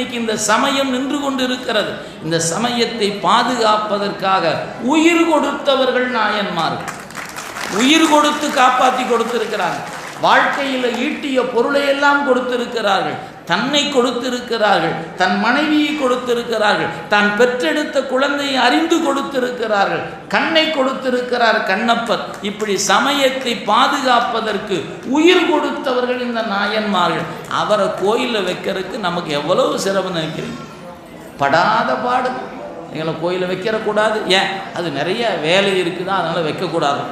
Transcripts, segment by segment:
இன்னைக்கு இந்த சமயம் நின்று கொண்டு இருக்கிறது இந்த சமயத்தை பாதுகாப்பதற்காக உயிர் கொடுத்தவர்கள் நாயன்மார்கள் உயிர் கொடுத்து காப்பாற்றி கொடுத்திருக்கிறார்கள் வாழ்க்கையில் ஈட்டிய பொருளை எல்லாம் கொடுத்திருக்கிறார்கள். தன்னை கொடுத்திருக்கிறார்கள் தன் மனைவியை கொடுத்திருக்கிறார்கள் தான் பெற்றெடுத்த குழந்தையை அறிந்து கொடுத்திருக்கிறார்கள் கண்ணை கொடுத்திருக்கிறார் கண்ணப்பர். இப்படி சமயத்தை பாதுகாப்பதற்கு உயிர் கொடுத்தவர்கள் இந்த நாயன்மார்கள். அவரை கோயிலில் வைக்கிறதுக்கு நமக்கு எவ்வளவு சிரமம் நினைக்கிறீங்க? படாத பாடு. எங்களை கோயிலில் வைக்கிறக்கூடாது ஏன்? அது நிறைய வேலை இருக்குதா? அதனால் வைக்கக்கூடாது.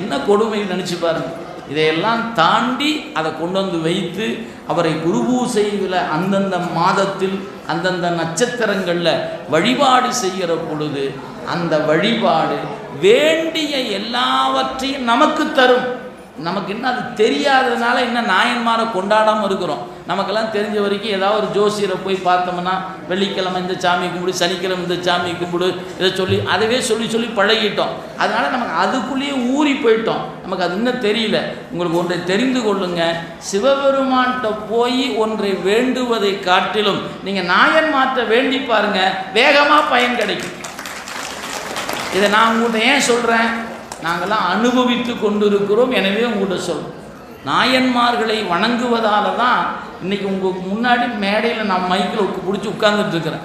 என்ன கொடுமை நினச்சி பாருங்க. இதையெல்லாம் தாண்டி அதை கொண்டு வந்து வைத்து அவரை குருபூசையில் அந்தந்த மாதத்தில் அந்தந்த நட்சத்திரங்களில் வழிபாடு செய்கிற பொழுது அந்த வழிபாடு வேண்டிய எல்லாவற்றையும் நமக்கு தரும். நமக்கு இன்னும் அது தெரியாததுனால இன்னும் நாயன்மாரை கொண்டாடாமல் இருக்கிறோம். நமக்கெல்லாம் தெரிஞ்ச வரைக்கும் ஏதாவது ஒரு ஜோசியரை போய் பார்த்தோம்னா வெள்ளிக்கிழமை இந்த சாமி கும்பிடு சனிக்கிழமை இந்த சாமி கும்பிடு இதை சொல்லி அதவே சொல்லி சொல்லி பழகிட்டோம். அதனால் நமக்கு அதுக்குள்ளேயே ஊறி போயிட்டோம். நமக்கு அது இன்னும் தெரியல. உங்களுக்கு ஒன்றை தெரிந்து கொள்ளுங்க. சிவபெருமான்கிட்ட போய் ஒன்றை வேண்டுவதை காட்டிலும் நீங்கள் நாயன்மார்ட்ட வேண்டி பாருங்க. வேகமாக பயன் கிடைக்கும். இதை நான் உங்கள்கிட்ட ஏன் சொல்கிறேன் நாங்கள்லாம் அனுபவித்து கொண்டிருக்கிறோம். எனவே உங்கள்கிட்ட சொல்கிறோம் நாயன்மார்களை வணங்குவதால் தான் இன்றைக்கி உங்களுக்கு முன்னாடி மேடையில் நான் மைக்கில் பிடிச்சி உட்காந்துட்டுருக்குறேன்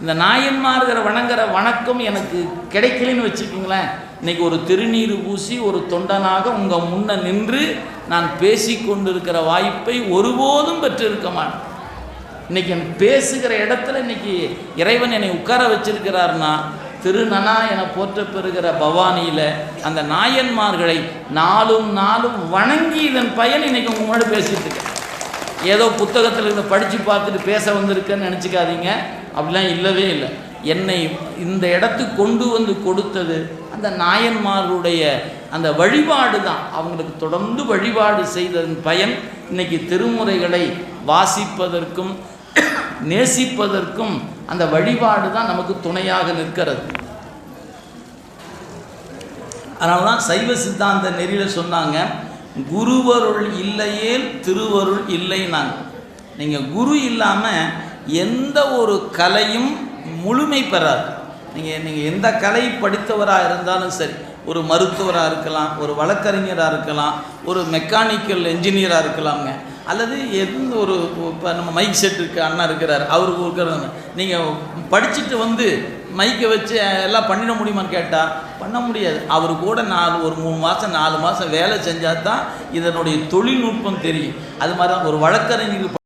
இந்த நாயன்மார்களை வணங்குற வணக்கம் எனக்கு கிடைக்கலன்னு வச்சுக்கோங்களேன். இன்றைக்கி ஒரு திருநீர் பூசி ஒரு தொண்டனாக உங்கள் முன்ன நின்று நான் பேசி கொண்டிருக்கிற வாய்ப்பை ஒருபோதும் பெற்றிருக்க மாட்டேன். இன்றைக்கி பேசுகிற இடத்துல இன்னைக்கு இறைவன் என்னை உட்கார வச்சிருக்கிறாருன்னா திருநனா என போற்ற பெறுகிற பவானியில் அந்த நாயன்மார்களை நாளும் நாளும் வணங்கி இதன் பயன் இன்னைக்கு உங்களோட முன்னாடி பேசிட்டு இருக்கேன். ஏதோ புத்தகத்தில் இதை படித்து பார்த்துட்டு பேச வந்திருக்கேன்னு நினச்சிக்காதீங்க. அப்படிலாம் இல்லவே இல்லை. என்னை இந்த இடத்துக்கு கொண்டு வந்து கொடுத்தது அந்த நாயன்மார்களுடைய அந்த வழிபாடு தான். அவங்களுக்கு தொடர்ந்து வழிபாடு செய்ததன் பயன் இன்னைக்கு திருமுறைகளை வாசிப்பதற்கும் நேசிப்பதற்கும் அந்த வழிபாடு தான் நமக்கு துணையாக நிற்கிறது. அதனால தான் சைவ சித்தாந்த நெறியில் சொன்னாங்க குருவருள் இல்லையேல் திருவருள் இல்லைனாங்க. நீங்கள் குரு இல்லாமல் எந்த ஒரு கலையும் முழுமை பெறாது. நீங்கள் நீங்கள் எந்த கலை படித்தவராக இருந்தாலும் சரி ஒரு மருத்துவராக இருக்கலாம் ஒரு வழக்கறிஞராக இருக்கலாம் ஒரு மெக்கானிக்கல் என்ஜினியராக இருக்கலாம்ங்க. அல்லது எந்த ஒரு இப்போ நம்ம மைக் செட் இருக்கு அண்ணா இருக்கிறார் அவருக்கு இருக்கிறாங்க நீங்கள் படிச்சுட்டு வந்து மைக்கை வச்சு எல்லாம் பண்ணிட முடியுமான்னு கேட்டால் பண்ண முடியாது. அவர் கூட நாலு ஒரு மூணு மாதம் நாலு மாதம் வேலை செஞ்சால் தான் இதனுடைய தொழில்நுட்பம் தெரியும். அது மாதிரி தான் ஒரு வழக்கறிஞர்